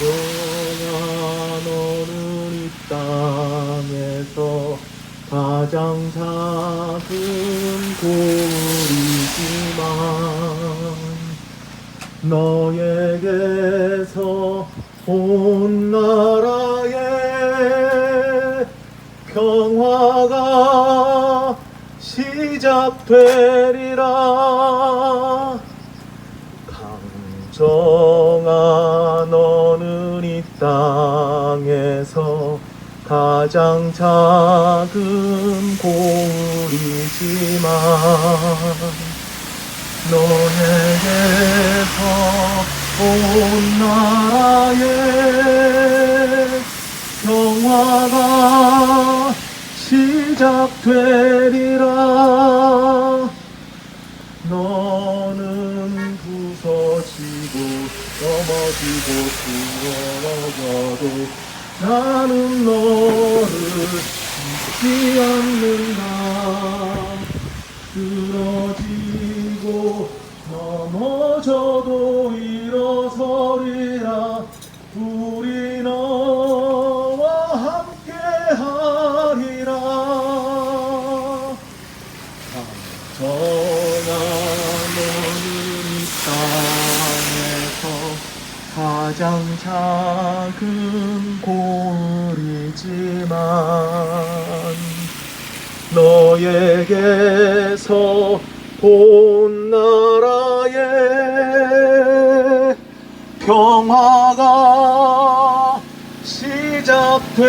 영아 너는 이 땅에서 가장 작은 고리지만 너에게서 온 나라의 평화가 시작되리라. 강정아 너는 이 땅에서 가장 작은 고리지만 너에게서 온 나라의 평화가 시작되리라. 너는 부서지고 넘어지고 쓰러져도 나는 너를 잊지 않는다. 쓰러지고 넘어져도 일어서리라. 우리 너와 함께 하리라. 정아 너는 이 땅에서 가장 작은 고리지만 너에게서 온 나라의 평화가 시작되리라